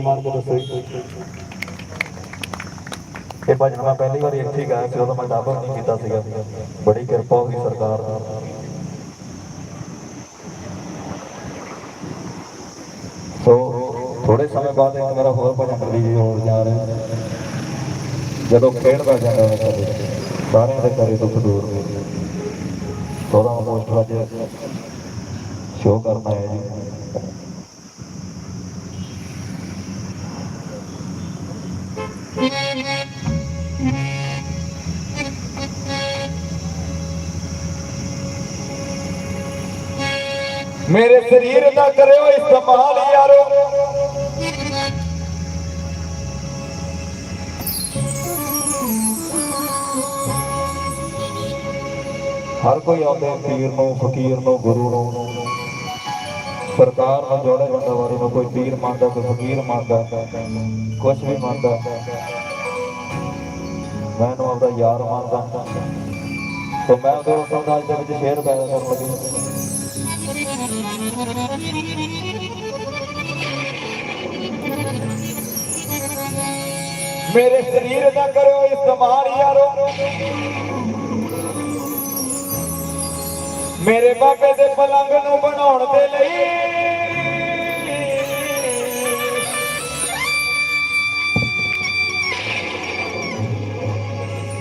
ਤਾੜੀ ਮਾਰ ਕੇ ਦੱਸੋ ਇਹ ਭਜਨ ਮੈਂ ਪਹਿਲੀ ਵਾਰੀ ਇੱਥੇ ਗਾਇਆ ਸੀ, ਉਦੋਂ ਮੈਂ ਡਾਬਰ ਨਹੀਂ ਕੀਤਾ ਸੀਗਾ। ਬੜੀ ਕਿਰਪਾ ਹੋਈ ਸਰਕਾਰ ਦੀ। ਸੋ ਥੋੜੇ ਸਮੇਂ ਬਾਅਦ ਇੱਕ ਮੇਰਾ ਹੋਰ ਭਜਨ ਰਿਲੀਜ਼ ਹੋਣ ਜਾ ਰਿਹਾ ਜਦੋਂ ਖੇਡਦਾ ਜਾਂਦਾ ਹੈ ਕਦੇ ਸਾਰਿਆਂ ਦੇ ਕਰੇ ਦੁੱਖ ਦੂਰ ਥੋੜਾ ਪੋਸਟਰ ਅੱਜ ਸ਼ੋਅ ਕਰਨਾ ਹੈ ਜੀ। ਮੇਰੇ ਸਰੀਰ ਦਾ ਕਰਿਓ ਇਸਤਮਾਲ ਯਾਰੋ। ਹਰ ਕੋਈ ਆਉਂਦੇ ਪੀਰ ਨੂੰ, ਫਕੀਰ ਨੂੰ, ਗੁਰੂ ਨੂੰ। ਸਰਕਾਰ ਨੂੰ ਜੋੜੇ ਬੰਦਾ ਵਾਰੀ ਨੂੰ ਕੋਈ ਪੀਰ ਮੰਨਦਾ, ਕੋਈ ਫਕੀਰ ਮੰਨਦਾ ਕੁਝ ਵੀ ਮੰਨਦਾ। ਮੈਂ ਆਪਦਾ ਯਾਰ ਮੰਨਦਾ। ਤੇ ਮੈਂ ਉਹਦੇ ਉਸਦਾਜ ਦੇ ਵਿੱਚ ਸ਼ੇਰ ਪੈਦਾ ਕਰਨ ਲੱਗੀ। ਮੇਰੇ ਸਰੀਰ ਦਾ ਕਰਿਓ ਇਸਤਮਾਲ ਯਾਰੋ। ਮੇਰੇ ਬਾਬੇ ਦੇ ਪਲੰਗ ਨੂੰ ਬਣਾਉਣ ਦੇ ਲਈ।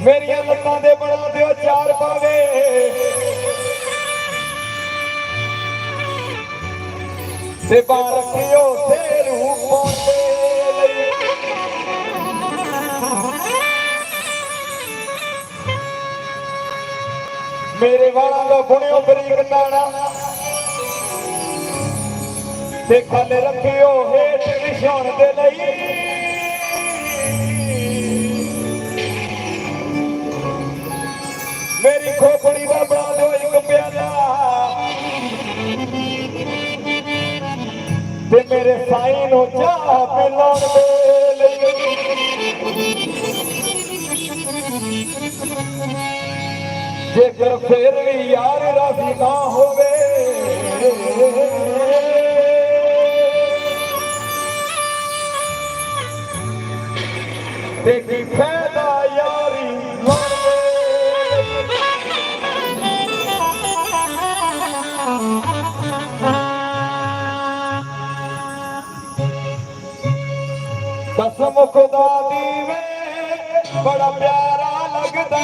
ਮੇਰੀਆਂ ਲੱਤਾਂ ਦੇ ਬਣਾ ਦਿਓ ਚਾਰ ਪਾਵੇ ਤੇ ਬਾਹਰ ਤੇ ਰੂਪ ਪਾਉਣ ਲਈ ਮੇਰੇ ਵਾਲਾਂ ਦਾ ਬੁਣਿਓ ਬਰੀਕ ਤਾਣਾ ਤੇ ਖੱਲ ਰੱਖਿਓ, ਹੇਠ ਵਿਛਾਉਣ ਦੇ ਲਈ। ਮੇਰੀ ਖੋਪੜੀ ਦਾ ਬਣਾ ਦਿਓ ਇੱਕ ਪਿਆਲਾ। ਤੇ ਮੇਰੇ ਸਾਈਂ ਨੂੰ ਚਾਹ ਪਿਲਾਉਣ ਦੇ ਲਈ। ਜੇਕਰ ਫੇਰ ਵੀ ਯਾਰ ਰਾਜ਼ੀ ਨਾ ਹੋਵੇ। ਤੇ ਕੀ ਫਾਇਦਾ ک دوادي بڙا پيارا لڳندا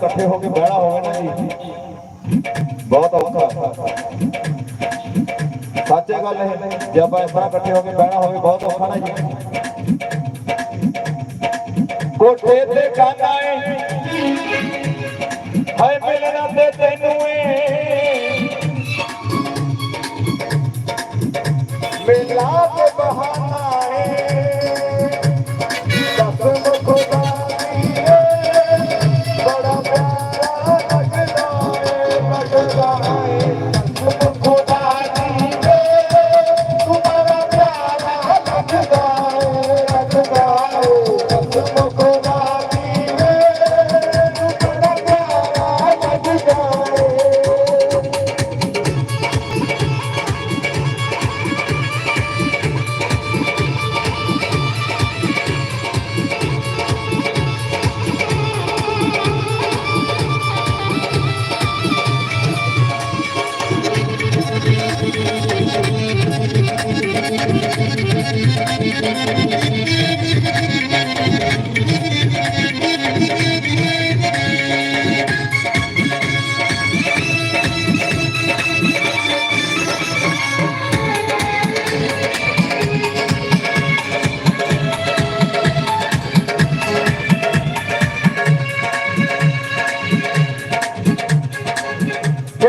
ਇਕੱਠੇ ਹੋ ਕੇ ਬਹਿਣਾ ਹੋਵੇ ਨਾ ਜੀ। ਬਹੁਤ ਔਖਾ। ਸੱਚੇ ਗੱਲ ਹੈ, ਜੇ ਆਪਾਂ ਇਸ ਤਰ੍ਹਾਂ ਇਕੱਠੇ ਹੋ ਕੇ ਬਹਿਣਾ ਹੋਵੇ, ਬਹੁਤ ਔਖਾ ਨਾ ਜੀ। ਕੋਠੇ ਤੇ ਕਾਨਾ ਏ ਹਾਏ ਮਿਲਣਾ ਤੇ ਤੈਨੂੰ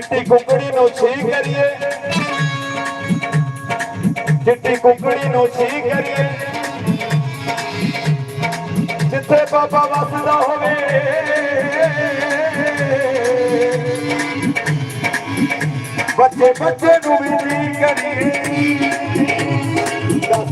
ਚਿੱਟੀ ਕੁਕੜੀ ਨੂੰ ਛੀ ਕਰੀਏ। ਚਿੱਟੀ ਕੁਕੜੀ ਨੂੰ ਛੀ ਕਰੀਏ। ਜਿੱਥੇ ਬਾਬਾ ਵਸਦਾ ਹੋਵੇ। ਬੱਚੇ ਬੱਚੇ ਨੂੰ ਵੀ ਕਰੀਏ। ਦਸ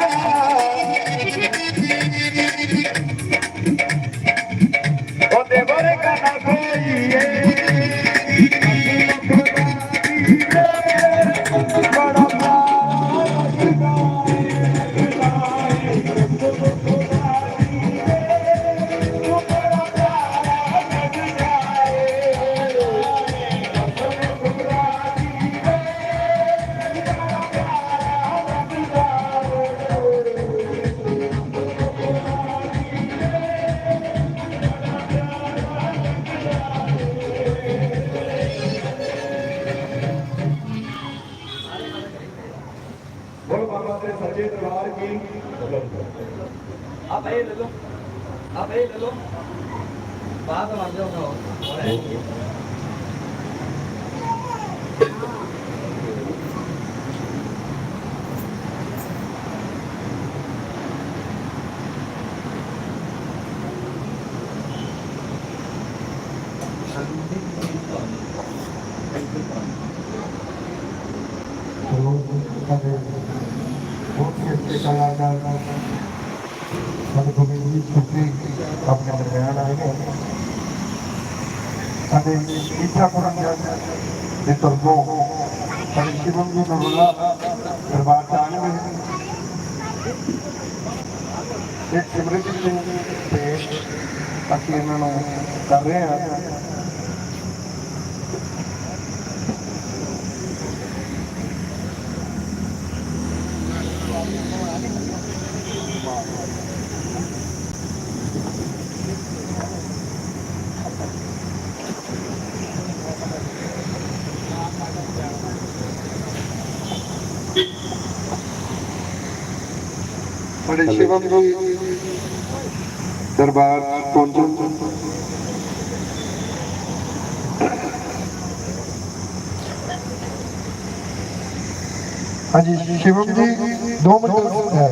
ਸਾਡੇ ਬਹੁਤ ਹੀ ਕਲਾਕਾਰ ਸਾਡੇ ਗੋਬਿੰਦ ਜੀ ਸੁਪਰੀ ਆਪਣੇ ਦਰਮਿਆਨ ਆਏ ਨੇ ਸਾਡੇ ਇੱਛਾ ਪੂਰਨ ਦੇ ਤਰਗੋ ਸਾਡੇ ਸ਼ਿਵਮ ਜੀ ਨਰੁਲਾ ਦਰਬਾਰ ਚ ਆਏ ਨੇ ਇੱਕ ਸਿਮਰਤ ਸਿੰਘ ਪੇਸ਼ ਅਸੀਂ ਇਹਨਾਂ ਨੂੰ ਕਰ ਰਹੇ ਹਾਂ ਸਾਡੇ ਸ਼ਿਵਮ ਜੀ ਦਰਬਾਰ ਪਹੁੰਚੋ ਹਾਂਜੀ ਸ਼ਿਵਮ ਜੀ 2 ਮਿੰਟ। ਹੈ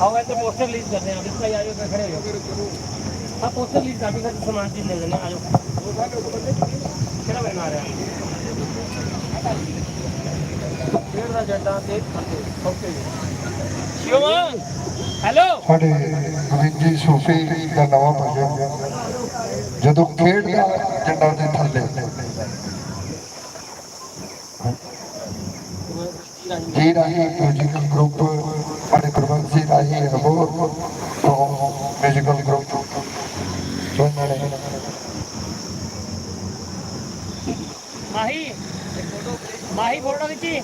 आओ ऐसे पोस्टर रिलीज करते हैं इसका आयो पे खड़े हो हाँ पोस्टर रिलीज काफी का सामान चीज ले लेना आयो ਕਿਹੜਾ ਬਣਾ ਰਿਹਾ ਡੇਢ ਦਾ ਜੱਟਾਂ ਤੇ ਥੱਲੇ ਓਕੇ ਸ਼ਿਵਮ ਹੈਲੋ ਸਾਡੇ ਗੋਬਿੰਦ ਸੂਫੀ ਦਾ ਨਵਾਂ ਭਜਨ ਜਦੋਂ ਖੇਡਦਾ ਜੰਡਾ ਦੇ ਥੱਲੇ ਜੀ ਰਾਹੀਂ ਮਿਊਜ਼ੀਕਲ ਗਰੁੱਪ ਸਾਡੇ ਗੁਰਬੰਦ ਸਿੰਘ ਰਾਹੀਂ ਹੋਰ ਤੋਂ ਮਿਊਜ਼ੀਕਲ ਗਰੁੱਪ ਤੋਂ ਇਹਨਾਂ ਨੇ ਮਾਹੀ ਮਾਹੀ ਫੋਟੋ ਖਿੱਚੀ।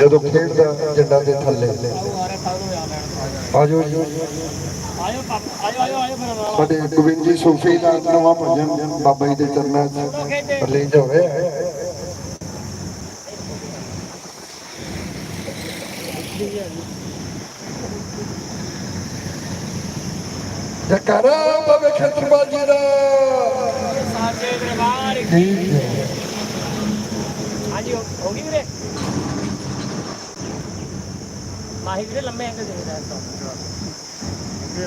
ਜਦੋਂ ਖੇਡਦਾ ਜੰਡਾ ਦੇ ਥੱਲੇ। ਆਜੋ ਜੀ। ਆਇਓ ਪਾਪਾ ਆਇਓ ਆਇਓ ਆਇਓ ਮੇਰਾ ਨਾਮ ਸਾਡੇ ਗੋਬਿੰਦ ਜੀ ਸੂਫੀ ਦਾ ਨਵਾਂ ਭਜਨ ਬਾਬਾ ਜੀ ਦੇ ਚਰਨਾਂ 'ਚ ਰਿਲੀਜ਼ ਹੋ। ਜਕਰਾ ਬਾਬੇ ਖੇਤਰਬਾਜੀ ਦਾ। ਸਾਜੇ ਦਰਬਾਰ ਹੈ ਹਾਂਜੀ ਹੋ ਗਈ ਵੀਰੇ? ਮਾਹੀ ਵੀਰੇ ਲੰਮੇ ਅੰਦਰ ਦੇਖਦਾ ਹੈ ਕੇ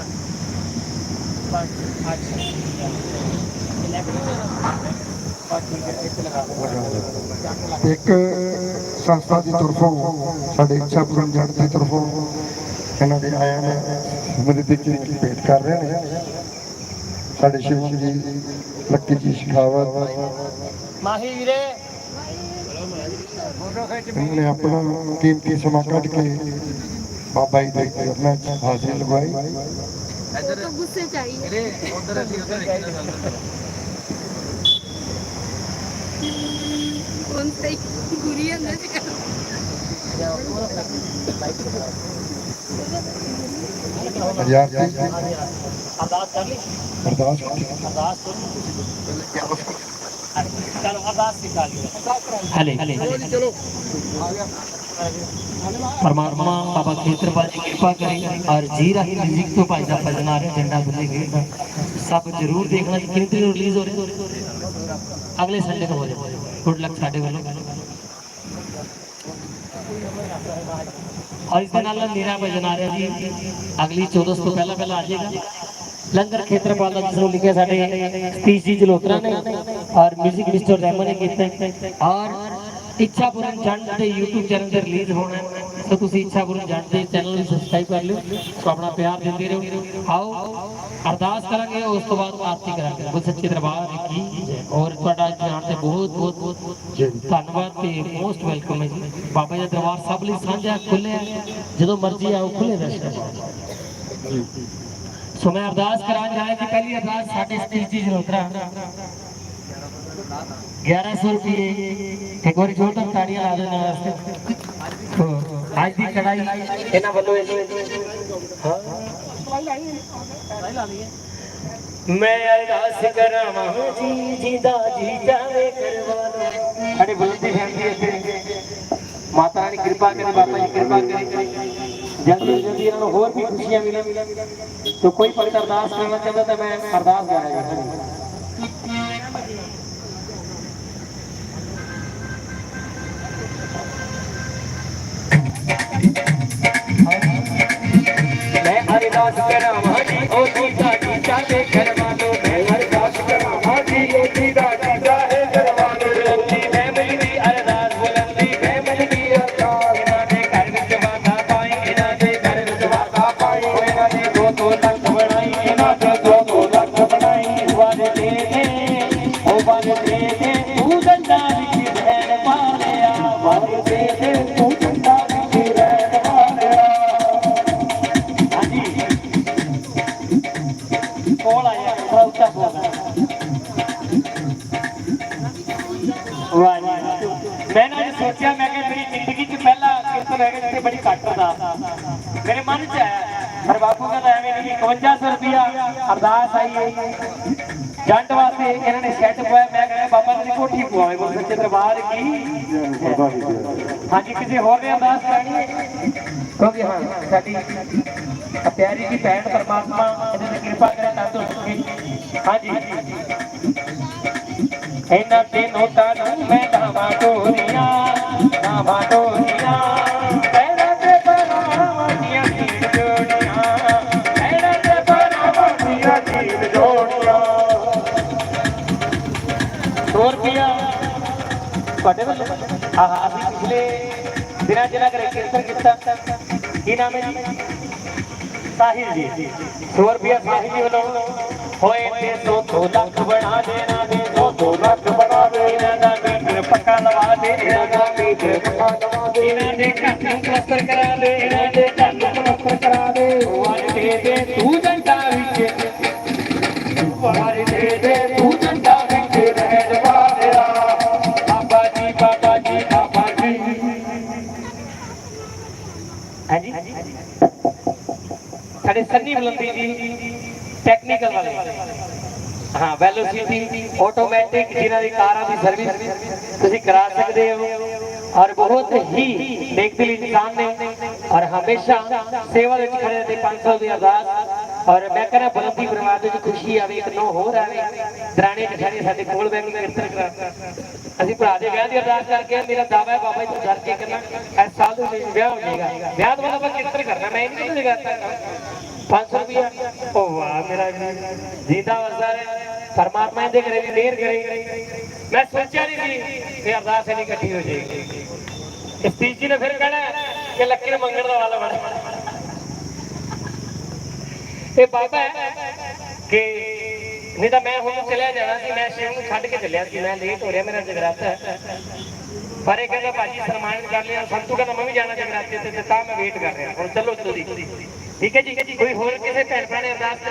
ਇੱਕ ਸੰਸਥਾ ਦੀ ਤਰਫੋਂ ਸਾਡੇ ਇੱਛਾ ਪੂਰਨ ਜੜ ਦੀ ਤਰਫੋਂ ਇਹਨਾਂ ਦੇ ਆਇਆਂ ਨੇ ਸਮਰਿੱਧੀ ਚ ਭੇਟ ਕਰ ਰਹੇ ਨੇ। ਸਾਡੇ ਸ਼ਿਵਮ ਜੀ ਲੱਕੀ ਜੀ ਸ਼ਿਖਾਵਤ ਮਾਹੀ ਵੀਰੇ। ਉਹਨੇ ਆਪਣਾ ਕੀਮਤੀ ਸਮਾਂ ਕੱਢ ਕੇ ਬਾਬਾ ਜੀ ਦੇ ਚਰਨਾਂ 'ਚ ਹਾਜ਼ਰੀ ਲਗਵਾਈ। ਇਧਰ ਤਾਂ ਗੁੱਸੇ ਚ ਆਈ ਅਰੇ ਉਧਰ ਅਸੀਂ ਉਧਰ ਦੇਖੀ ਨਾ ਕੋਨ ਤੇ ਗੁਰੀ ਅੰਦਰ ਜਾ ਉਹ ਬਾਈਕ ਤੇ ਹਜ਼ਾਰ ਦੀ ਅਰਦਾਸ ਕਰ ਲਈ? ਅਰਦਾਸ ਅਰਦਾਸ ਤੋਂ ਚਲੋ ਅਰਦਾਸ ਸਿਖਾ ਲਈ ਹਲੇ ਹਲੇ ਚਲੋ। ਪਰਮਾਤਮਾ ਬਾਬਾ ਖੇਤਰਪਾਲ ਜੀ ਕਿਰਪਾ ਕਰੇ। ਔਰ ਜੀ ਰਾਹੀ ਮਿਊਜ਼ਿਕ ਤੋਂ ਭਾਈ ਦਾ ਭਜਨ ਆ ਰਿਹਾ ਝੰਡਾ ਬੱਲੇ ਖੇਡਦਾ ਸਭ ਜਰੂਰ ਦੇਖਣਾ ਕਿ ਕਿੰਨੀ ਤਰੀਕ ਰਿਲੀਜ਼ ਹੋ ਰਿਹਾ? ਅਗਲੇ ਸੰਡੇ ਨੂੰ ਹੋ ਰਿਹਾ ਗੁੱਡ ਲੱਕ ਸਾਡੇ ਵੱਲੋਂ। ਔਰ ਇਸ ਦੇ ਨਾਲ ਮੇਰਾ ਭਜਨ ਜੀ। ਅਗਲੀ 14 ਤੋਂ ਪਹਿਲਾਂ ਪਹਿਲਾਂ ਆ ਜਾਏਗਾ। ਲੰਗਰ ਖੇਤਰਪਾਲ ਦਾ ਜਿਸ ਨੂੰ ਲਿਖਿਆ ਸਾਡੇ ਸਤੀਸ਼ ਜੀ ਜਲੋਤਰਾ ਨੇ, ਔਰ 뮤직 ਮਿਸਟਰ ਰੈਮਨ ਨੇ ਕੀਤਾ। ਔਰ ਇੱਛਾ ਪੂਰਨ ਜੰਡ ਦੇ YouTube ਚੈਨਲ ਤੇ ਰਿਲੀਜ਼ ਹੋਣਾ ਹੈ। ਸੋ ਤੁਸੀਂ ਇੱਛਾ ਪੂਰਨ ਜੰਡ ਚੈਨਲ ਨੂੰ ਸਬਸਕ੍ਰਾਈਬ ਕਰ ਲਿਓ, ਸੋ ਆਪਣਾ ਪਿਆਰ ਦਿੰਦੇ ਰਹੋ। ਆਓ, ਅਰਦਾਸ ਕਰਾਂਗੇ, ਉਸ ਤੋਂ ਬਾਅਦ ਆਰਤੀ ਕਰਾਂਗੇ। ਬੁੱਧ ਸੱਚੇ ਦਰਬਾਰ ਕੀ ਔਰ ਤੁਹਾਡਾ ਇੱਥੇ ਤੇ ਬਹੁਤ ਬਹੁਤ ਧੰਨਵਾਦ ਤੇ ਮੋਸਟ ਵੈਲਕਮ ਹੈ ਜੀ। ਬਾਬਾ ਜੀ ਦਰਬਾਰ ਸਭ ਲਈ ਸਾਂਝਾ ਖੁੱਲਿਆ ਜਦੋਂ ਮਰਜ਼ੀ ਆਓ ਖੁੱਲੇ ਦਰਸ਼ਨ ਸੋ ਮੈਂ ਅਰਦਾਸ ਕਰਾਂ ਜਾਏ ਕਿ ਪਹਿਲੀ ਅਰਦਾਸ ਸਾਡੇ ਸਤੀਸ਼ ਜੀ ਜਲੋਤਰਾ 1100 ਰੁਪਏ। ਇੱਕ ਵਾਰੀ ਜ਼ੋਰਦਾਰ ਤਾੜੀਆਂ ਲਾ ਦੇਣਾ ਵਾਸਤੇ। ਅੱਜ ਦੀ ਕੜਾਈ ਇਹਨਾਂ ਵੱਲੋਂ ਮੈਂ ਅਰਦਾਸ ਕਰਾਵਾਂ ਜੀ ਜਿੰਦਾ ਜੀ ਜਾਵੇ ਕਰਵਾ ਲੋ ਸਾਡੇ ਬਲਦੀ ਫੈਮਿਲੀ ਇੱਥੇ। ਮਾਤਾ ਰਾਣੀ ਕਿਰਪਾ ਕਰੇ, ਬਾਬਾ ਜੀ ਕਿਰਪਾ ਕਰੇ। ਜਲਦੀ ਜਲਦੀ ਇਹਨਾਂ ਨੂੰ ਹੋਰ ਵੀ ਖੁਸ਼ੀਆਂ ਮਿਲਣ। ਤੋ ਕੋਈ ਭਗਤ ਅਰਦਾਸ ਕਰਨਾ ਚਾਹੁੰਦਾ ਤਾਂ ਮੈਂ ਅਰਦਾਸ ਕਰ ਰਿਹਾ ਹਾਂ ਮੈਂ ਅਰਦਾਸ ਆਈ ਹੈ ਵਾਸਤੇ ਇਹਨਾਂ ਨੇ ਸੈੱਟ ਪਾਇਆ। ਮੈਂ ਕਹਿੰਦਾ, ਬਾਬਾ ਜੀ ਕੋਠੀ ਪਵਾਵੇ ਬੋਲ ਸੱਚੇ ਦਰਬਾਰ ਕੀ? ਹਾਂਜੀ, ਕਿਸੇ ਹੋਰ ਨੇ ਅਰਦਾਸ ਕਰਨੀ? ਹੈ ਕਿਉਂਕਿ ਹਾਂ, ਸਾਡੀ ਆ ਪਿਆਰੀ ਦੀ ਭੈਣ ਪਰਮਾਤਮਾ ਇਹਦੇ ਤੇ ਕਿਰਪਾ ਕਰੇ, ਤਾਂ ਤੋਂ ਹਾਂਜੀ ਇਹਨਾਂ ਤੇ ਨੋਟਾਂ ਨੂੰ ਮੈਂ ਧਾਵਾ ਟੋਰੀਆਂ ਧਾਵਾ ਅਸੀਂ ਪਿਛਲੇ ਦਿਨਾਂ ਜਿਹੜਾ ਕਰੇ ਕੀਰਤਨ ਕੀਤਾ, ਕੀ ਨਾਮ ਹੈ ਜੀ? ਸਾਹਿਲ ਜੀ। 100 ਰੁਪਿਆ ਸਾਹਿਲ ਜੀ ਵੱਲੋਂ। ਹੋਏ ਤੇ ਸੋ ਦੋ ਲੱਖ ਬਣਾ ਦੇਣਾ ਦੇ ਸੋ ਦੋ ਲੱਖ ਬਣਾ ਦੇ ਇਹਨਾਂ ਦਾ ਮੀਟਰ ਪੱਕਾ ਲਵਾ ਦੇ ਇਹਨਾਂ ਦਾ ਮੀਟਰ ਪੱਕਾ ਲਵਾ ਦੇ ਇਹਨਾਂ ਦੇ। ਘਰ ਨੂੰ ਪਲਸਤਰ ਕਰਾ ਦੇ ਇਹਨਾਂ ਦੇ ਘਰ ਨੂੰ ਪਲਸਤਰ ਕਰਾ ਦੇ। ਵਾਰ ਦੇ ਦੇ, ਤੂੰ ਜੰਟਾ ਵਿੱਚ। ਵਾਰ ਦੇ ਦੇ ਟੈਕਨੀਕਲ ਵਾਲੇ। ਹਾਂ ਵੈਲੋਸਿਟੀ ਆਟੋਮੈਟਿਕ ਜਿਨ੍ਹਾਂ ਦੀ ਕਾਰਾਂ ਦੀ ਸਰਵਿਸ ਤੁਸੀਂ ਕਰਾ ਸਕਦੇ ਹੋ। ਔਰ ਬਹੁਤ ਹੀ ਨੇਕਦਿਲ ਇਨਸਾਨ ਨੇ। ਔਰ ਹਮੇਸ਼ਾ ਸੇਵਾ ਵਿੱਚ ਖੜੇ ਰਹਿੰਦੇ 500 ਦੀ ਅਰਦਾਸ ਔਰ ਮੈਂ ਕਹਿੰਦਾ ਬਲੰਦੀ ਪਰਿਵਾਰ ਦੇ ਵਿੱਚ ਖੁਸ਼ੀ ਆਵੇ, ਇੱਕ ਨੋ ਹੋਰ ਆਵੇ। ਦਰਾਣੇ ਜਠਾਣੀ ਸਾਡੇ ਕੋਲ ਬੈਠ ਕੇ ਕੀਰਤਨ ਕਰਾ ਅਸੀਂ ਭਰਾ ਦੇ ਵਿਆਹ ਦੀ ਅਰਦਾਸ ਕਰਕੇ ਆਏ। ਮੇਰਾ ਦਾਵਾ ਹੈ ਬਾਬਾ ਜੀ ਡਰ ਕੇ ਕਰਨਾ ਇਸ ਸਾਲ ਦੇ ਵਿੱਚ ਵਿਆਹ ਹੋ ਜਾਏਗਾ। ਵਿਆਹ ਤੋਂ ਬਾਅਦ ਆਪਾਂ ਕੀਰਤਨ ਕਰਨਾ, ਮੈਂ ਇਹ ਨਹੀਂ ਕਿਤੇ 500 ਰੁਪਿਆ ਉਹ ਵਾਹ, ਮੇਰਾ ਜੀ ਜੀਦਾ ਵਸਦਾ ਰਹੇ। ਪਰਮਾਤਮਾ ਇਹਦੇ ਘਰੇ ਵੀ ਮਿਹਰ ਕਰੇ। ਮੈਂ ਸੋਚਿਆ ਨਹੀਂ ਸੀ ਕਿ ਅਰਦਾਸ ਇੰਨੀ ਇਕੱਠੀ ਹੋ ਜਾਏਗੀ ਇਸ ਤੀਜੀ ਨੇ ਫਿਰ ਕਹਿਣਾ ਕਿ ਲੱਕੀ ਨੂੰ ਮੰਗਣ ਦਾ ਵਾਲਾ ਬਣ। ਇਹ ਬਾਬਾ ਕਿ ਨਹੀਂ ਤਾਂ ਮੈਂ ਹੁਣ ਚਲਿਆ ਜਾਣਾ ਸੀ। ਮੈਂ ਸ਼ਿਵ ਨੂੰ ਛੱਡ ਕੇ ਚੱਲਿਆ ਸੀ। ਮੈਂ ਲੇਟ ਹੋ ਰਿਹਾ, ਮੇਰਾ ਜਗਰਾਤਾ ਪਰ ਇਹ ਕਹਿੰਦਾ, ਭਾਜੀ, ਸਨਮਾਨਿਤ ਕਰ ਲਿਆ। ਸੰਤੂ ਕਹਿੰਦਾ, ਮੈਂ ਵੀ ਜਾਣਾ ਜਗਰਾਤੇ ਤੇ, ਤਾਂ ਮੈਂ ਵੇਟ ਕਰ ਰਿਹਾ। ਹੁਣ ਚੱਲੋ ਤੁਸੀਂ ਠੀਕ ਹੈ ਜੀ। ਕੋਈ ਹੋਰ ਕਿਸੇ ਭੈਣ ਭਰਾ ਨੇ ਅਰਦਾਸ